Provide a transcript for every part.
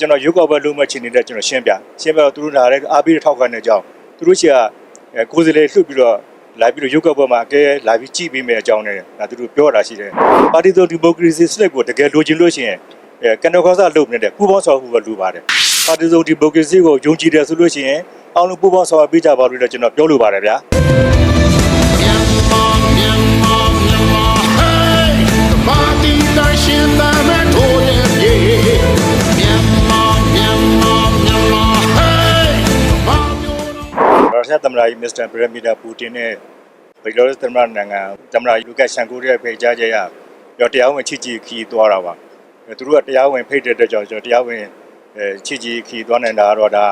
ကျွန်တော်ရုပ်ောက်ပဲလုံးမချင်နေတဲ့ကျွန်တော်ရှင်းပြရှင်းပြတော့သူတို့လာတဲ့အားပေးထောက်ခံတဲ့အကြောင်းသူတို့ရှိကအဲကိုယ်စလေလှုပ်ပြီးတော့လာပြီးတော့ရုပ်ောက်ဘက်မှာအကဲလာပြီးကြည့်ပေးမယ်အကြောင်းနဲ့ဒါသူတို့ပြောတာရှိတယ်ပါတီတော်ဒီမိုကရေစီစနစ်ကိုတကယ်လိုချင်လို့ရှိရင်အဲကန်တော်ခေါစားလုပ်နေတဲ့ပူပေါင်းဆောင်မှုပဲလိုပါတယ်ပါတီတော်ဒီမိုကရေစီကိုယုံကြည်တယ်ဆိုလို့ရှိရင်အောင်လုံးပူပေါင်းဆောင်ပေးကြပါလို့လည်းကျွန်တော်ပြောလိုပါတယ်ဗျာ ရုရှားသမ္မတကြီးမစ္စတာဗရမီတာပူတင်နဲ့ဘယ်လိုလဲသမ္မတနိုင်ငံသမ္မတလူကရှန်ကိုရီးယားဖိတ်ကြားချက်ရရောတရားဝင်ချစ်ကြည်ခီးသွားတာပါအဲသူတို့ကတရားဝင်ဖိတ်တဲ့အတွက်ကြောင့်ကျွန်တော်တရားဝင်အဲချစ်ကြည်ခီးသွားနေတာကတော့ဒါ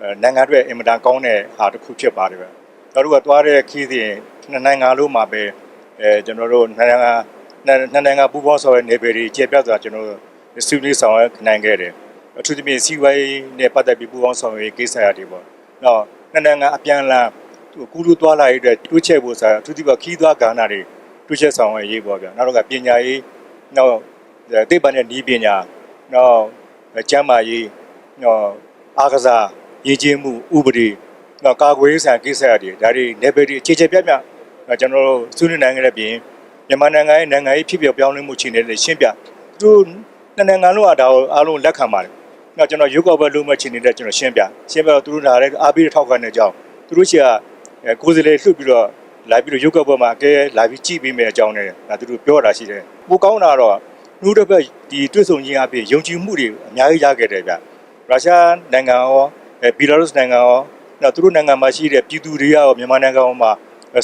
အဲနိုင်ငံအတွက်အင်မတန်ကောင်းတဲ့ဟာတစ်ခုဖြစ်ပါတယ်ပဲကျွန်တော်တို့ကသွားတဲ့ခီးစဉ်နှစ်နိုင်ငံလုံးမှာပဲအဲကျွန်တော်တို့နှစ်နိုင်ငံနှစ်နိုင်ငံပူးပေါင်းဆောင်ရွက်နေပေဒီကျေပြတ်စွာကျွန်တော်တို့ဆွေးနွေးဆောင်ရွက်နိုင်ခဲ့တယ်အထူးသဖြင့်စီးပွားရေးနဲ့ပတ်သက်ပြီးပူးပေါင်းဆောင်ရွက်ရေးကိစ္စရပ်တွေပေါ့နော် နှစ်နိုင်ငံအပြန်အလှန်သူကူလူသွားလာရေးအတွက်တိုးချဲ့ဖို့ဆိုတာအထူးသဖြင့်ခီးသွားကဏ္ဍတွေတိုးချဲ့ဆောင်ရွက်ရေးပေါ့ဗျာနောက်တော့ကပညာရေးနောက်သိပ္ပံနဲ့ဤပညာနောက်ကျန်းမာရေးနောက်အားကစားရေးချင်းမှုဥပဒေနောက်ကာကွယ်ရေးဆိုင်ကိစ္စတွေဒါတွေနယ်ပယ်တွေအခြေချပြပြကျွန်တော်တို့စုနေနိုင်ခဲ့တဲ့ပြင်မြန်မာနိုင်ငံရဲ့နိုင်ငံရေးဖြစ်ပျက်ပြောင်းလဲမှုခြေနေတွေရှင်းပြသူနှစ်နိုင်ငံလုံးကဒါကိုအားလုံးလက်ခံပါတယ် တော့ကျွန်တော်ရုပ်ောက်ပဲလုံးမချင်နေတဲ့ကျွန်တော်ရှင်းပြရှင်းပြတော့သူတို့လာတဲ့အားပေးထောက်ခံတဲ့အကြောင်းသူတို့ရှိကအဲကိုယ်စလေလှုပ်ပြီးတော့လာပြီးတော့ရုပ်ောက်ဘက်မှာအကဲလာပြီးကြည့်ပေးမယ်အကြောင်းနဲ့ဒါသူတို့ပြောတာရှိတယ်ပိုကောင်းတာတော့နှုတ်တစ်ဖက်ဒီတွစ်ဆုံချင်းအပြင်ယုံကြည်မှုတွေအများကြီးရခဲ့တယ်ဗျရုရှားနိုင်ငံရောအဲဘီလာရုစ်နိုင်ငံရောနောက်သူတို့နိုင်ငံမှာရှိတဲ့ပြည်သူတွေရောမြန်မာနိုင်ငံမှာ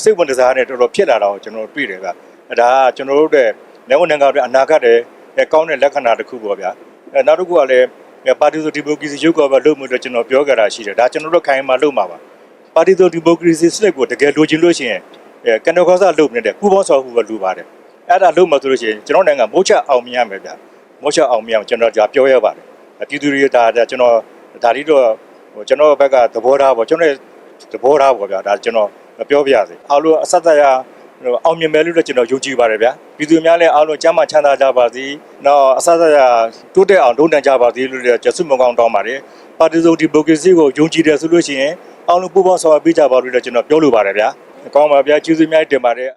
စိတ်ဝင်စားတဲ့တော်တော်ဖြစ်လာတာကိုကျွန်တော်တွေ့တယ်ဗျအဲဒါကကျွန်တော်တို့တဲ့နိုင်ငံနိုင်ငံတွေအနာဂတ်တဲ့ကောင်းတဲ့လက္ခဏာတစ်ခုပေါ့ဗျအဲနောက်တစ်ခုကလည်း ပါတီဆိုဒီမိုကရေစီရုပ်ကပဲလုပ်မှုတော့ကျွန်တော်ပြောကြတာရှိတယ်ဒါကျွန်တော်တို့ခိုင်မှာလုပ်မှာပါပါတီဆိုဒီမိုကရေစီစနစ်ကိုတကယ်လိုချင်လို့ရှိရင်အဲကန်တော်ခေါစားလုပ်နေတဲ့ပူပေါင်းဆောင်မှုပဲလိုပါတယ်အဲ့ဒါလုပ်မှဆိုလို့ရှိရင်ကျွန်တော်နိုင်ငံမိုးချအောင်မြင်ရမယ်ဗျမိုးချအောင်မြင်အောင်ကျွန်တော်ကြာပြောရပါတယ်ပြည်သူတွေဒါဒါကျွန်တော်ဒါလေးတော့ဟိုကျွန်တော်ဘက်ကသဘောထားပေါ့ကျွန်တော်သဘောထားပေါ့ဗျာဒါကျွန်တော်ပြောပြရစေအားလုံးအဆက်သက်ရ အောင်မြင်မယ်လို့လည်းကျွန်တော်ယုံကြည်ပါတယ်ဗျာပြည်သူများလည်းအားလုံးကျမ်းမာချမ်းသာကြပါစေနောက်အဆက်သက်ရတိုးတက်အောင်ဒုံတန်ကြပါစေလို့လည်းကျဆုမကောင်းတောင်းပါတယ်ပါတီစုံဒီမိုကရေစီကိုယုံကြည်တယ်ဆိုလို့ရှိရင်အားလုံးပူးပေါင်းဆောင်ရွက်ပေးကြပါလို့လည်းကျွန်တော်ပြောလိုပါတယ်ဗျာအကောင်းပါဗျာကျေးဇူးများတင်ပါတယ်